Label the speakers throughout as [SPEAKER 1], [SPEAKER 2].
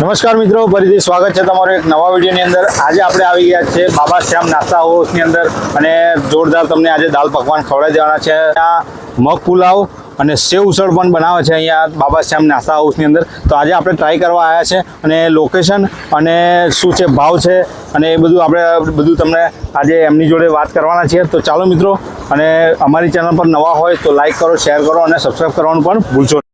[SPEAKER 1] નમસ્કાર મિત્રો, ફરીથી સ્વાગત છે તમારું એક નવા વિડીયોની અંદર. આજે આપણે આવી ગયા છે બાબા શ્યામ નાસ્તા હાઉસની અંદર અને જોરદાર તમને આજે દાલ પકવાન ખવડાવી દેવાના છે. ત્યાં મગ પુલાવ અને સેવ ઉસળ પણ બનાવે છે અહીંયા બાબા શ્યામ નાસ્તા હાઉસની અંદર. તો આજે આપણે ટ્રાય કરવા આવ્યા છે અને લોકેશન અને શું છે, ભાવ છે અને એ બધું આપણે બધું તમને આજે એમની જોડે વાત કરવાના છીએ. તો ચાલો મિત્રો, અને અમારી ચેનલ પર નવા હોય તો લાઈક કરો શેર કરો અને સબસ્ક્રાઈબ કરવાનું પણ ભૂલશો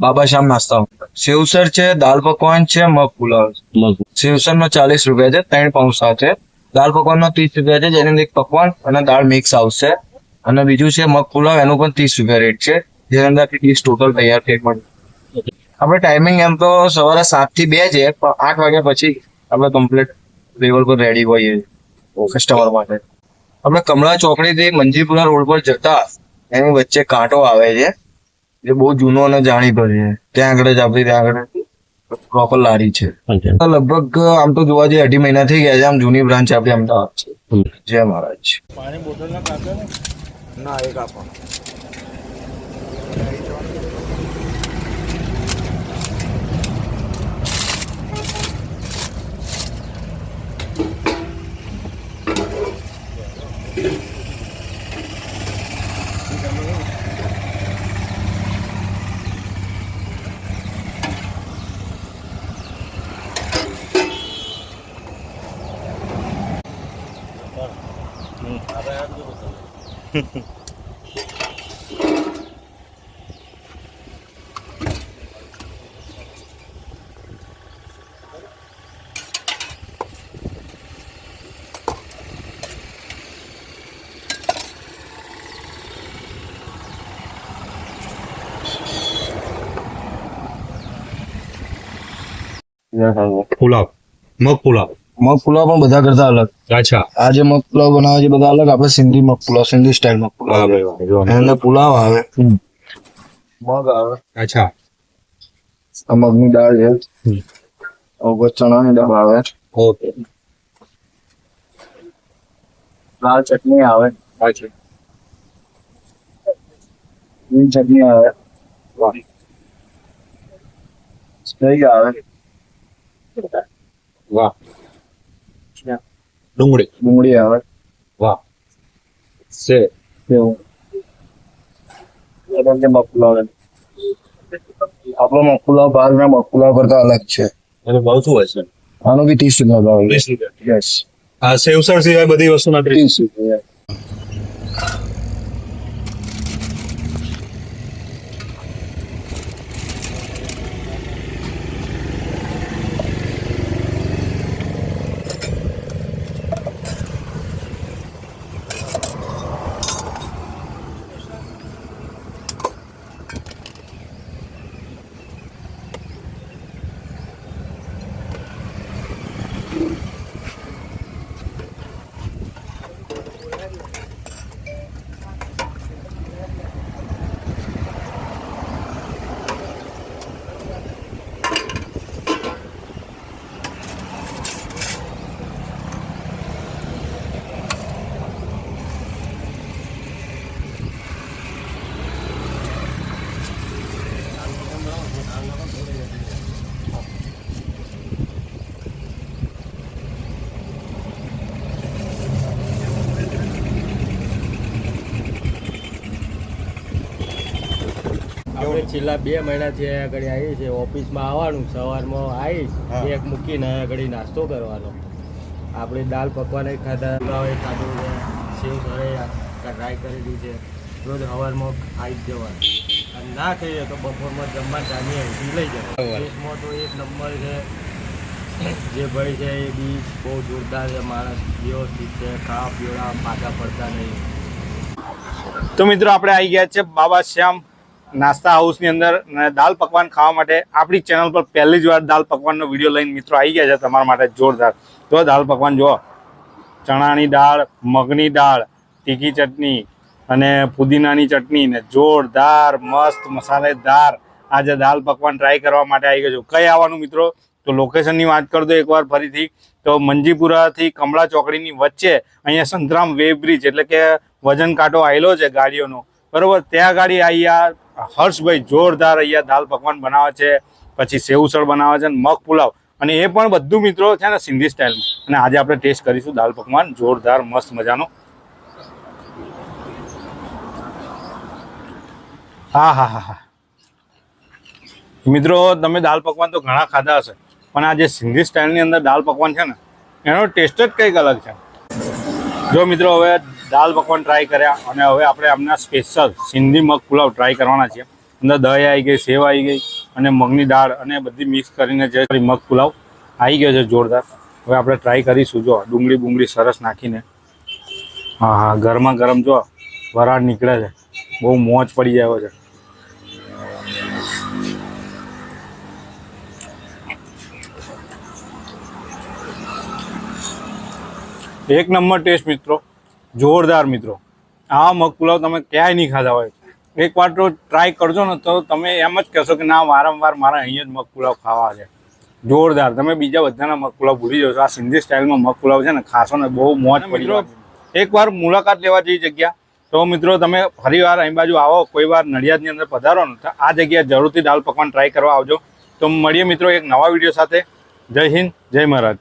[SPEAKER 1] નહીં.
[SPEAKER 2] બાબા શ્યામ નાસ્તા સેવસર છે દાલ પકવાન છે મગ પુલાવ છે. સેવસર નો ચાલીસ રૂપિયા છે ત્રણ પાઉં સાથે દાલ પકવાન નો ત્રીસ રૂપિયા છે જેની અંદર એક પકવાન અને દાળ મિક્સ આવશે અને બીજું છે મગ પુલાવ એનું પણ ત્રીસ રૂપિયા રેટ છે જેની અંદર ડીશ ટોટલ તૈયાર થઈ મળે આપણે ટાઈમિંગ એમ તો સવારે સાતથી બે છે પણ આઠ વાગ્યા પછી આપણે કમ્પ્લીટ લેવલ પર રેડી હોઈએ કસ્ટમર માટે. આપણે કમળા ચોકડી થી મંજીપુરા રોડ પર જતા એની વચ્ચે કાંટો આવે છે. જે બહુ જૂનો અને જાણીતો છે. ત્યાં આગળ જ આપણી ત્યાં આગળ પ્રોપર લારી છે. લગભગ આમ તો જોવા જઈએ અઢી મહિના થઈ ગયા છે. આમ જૂની બ્રાન્ચ આપણી અમદાવાદ છે. જય મહારાજ. ના એક આપો.
[SPEAKER 3] 그냥 가고. 보랍, 먹보랍.
[SPEAKER 2] મગ પુલાવ પણ બધા કરતા અલગ.
[SPEAKER 3] અચ્છા.
[SPEAKER 2] આ જે મગ પુલાવ બનાવે છે બધા અલગ આપણે સિંધી મગ પુલાવ સિંધી સ્ટાઇલ મગ પુલાવ. આવે અંદર પુલાવ આવે. મગ આવે.
[SPEAKER 3] અચ્છા.
[SPEAKER 2] આ મગની દાળ છે. ઓગસ્ટ ચણાની દાળ આવે.
[SPEAKER 3] ઓકે.
[SPEAKER 2] લાલ ચટણી આવે.
[SPEAKER 3] અચ્છા.
[SPEAKER 2] ગ્રીન ચટણી આવે. સ્પ્રેગ આવે.
[SPEAKER 3] વાહ. ડુંગળી.
[SPEAKER 2] ડુંગળી આવે.
[SPEAKER 3] વાહ. સે
[SPEAKER 2] મગ પુલાવ છે. આપણો મગ પુલાવ બહારના મગ પુલાવ કરતા અલગ છે.
[SPEAKER 3] અને ભાવ શું હશે
[SPEAKER 2] આનો બી ત્રીસ રૂપિયા ભાવ યસ
[SPEAKER 3] આ સેવસર સિવાય બધી વસ્તુના ત્રીસ
[SPEAKER 2] રૂપિયા.
[SPEAKER 4] છેલ્લા બે મહિનાથી અહીંયા આગળ આવીએ છીએ. ઓફિસમાં આવવાનું સવારમાં આવીશ એક મૂકીને અહીંયા આગળ નાસ્તો કરવાનો. આપણે દાલ પકવાન ખાધા. પુલાવ ખાધું છે. સેવ સરે ટ્રાય કરેલી છે. રોજ સવારમાં ખાઈ જ જવાનું. અને ના ખાઈએ તો બપોરમાં જમવા અહીંથી લઈ જવાનું. દેશમાં તો એક નંબર છે. જે ભાઈ છે એ બી બહુ જોરદાર છે. માણસ વ્યવસ્થિત છે. ખાવા પીવા પાછા પડતા નહીં.
[SPEAKER 1] તો મિત્રો આપણે આવી ગયા છે બાબા શ્યામ નાસ્તા હાઉસની અંદર દાલ પકવાન ખાવા માટે આપણી ચેનલ પર પહેલી જ વાર દાલ પકવાનનો વીડિયો લઈને મિત્રો આવી ગયા છે તમારા માટે જોરદાર. જો દાલ પકવાન જુઓ. ચણાની દાળ, મગની દાળ, તીખી ચટણી અને પુદીનાની ચટણી ને જોરદાર, મસ્ત, મસાલેદાર આજે દાલ પકવાન ટ્રાય કરવા માટે આવી ગયો છું. કઈ આવવાનું મિત્રો? તો લોકેશનની વાત કરી દો એકવાર ફરીથી. તો મંજીપુરાથી કમળા ચોકડીની વચ્ચે અહીંયા સંતરામ વે બ્રિજ એટલે કે વજન કાંટો આવેલો છે ગાડીઓનો. બરોબર? ત્યાં ગાડી અહીંયા હર્ષભાઈ જોરદાર અહીંયા દાલ પકવાન બનાવે છે, પછી સેવસળ બનાવે છે મગ પુલાવ. અને એ પણ બધું મિત્રો છે ને સિંધી સ્ટાઇલમાં અને આજે આપણે ટેસ્ટ કરીશું દાલ પકવાન, જોરદાર, મસ્ત મજાનો. હા હા હા હા. મિત્રો, તમે દાલ પકવાન તો ઘણા ખાધા હશે, પણ આ જે સિંધી સ્ટાઇલની અંદર દાલ પકવાન છે ને, એનો ટેસ્ટ જ કંઈક અલગ છે. જો મિત્રો, હવે દાલ પકવાન ટ્રાય કર્યા અને હવે આપણે આમના સ્પેશિયલ સિંધી મગ પુલાવ ટ્રાય કરવાના છીએ. અંદર દહીં આવી ગઈ, સેવ આવી ગઈ અને મગની દાળ અને બધી મિક્સ કરીને જે મગ પુલાવ આવી ગયો છે જોરદાર. હવે આપણે ટ્રાય કરીશું. જો, ડુંગળી બુંગળી સરસ નાખીને. હા હા, ગરમા ગરમ જો, વરાળ નીકળે છે. બહુ મોજ પડી જાય છે. એક નંબર ટેસ્ટ મિત્રો. જોરદાર મિત્રો. આ મગ પુલાવ તમે ક્યાંય નહીં ખાધા હોય. એકવાર તો ટ્રાય કરજો ને તો તમે એમ જ કહેશો કે ના વારંવાર મારે અહીંયા જ મગ પુલાવ ખાવા છે. જોરદાર. તમે બીજા બધાના મગ પુલાવ ભૂલી જશો. આ સિંધી સ્ટાઇલમાં મગ પુલાવ છે ને ખાશો ને બહુ મોજ મિત્રો એકવાર મુલાકાત લેવા જેવી જગ્યા. તો મિત્રો તમે ફરીવાર અહીં બાજુ આવો. કોઈ વાર નડિયાદની અંદર પધારો ને તો આ જગ્યા જરૂરથી દાલ પકવાન ટ્રાય કરવા આવજો. તો મળીએ મિત્રો એક નવા વીડિયો સાથે. જય હિન્દ જય મહારાજ.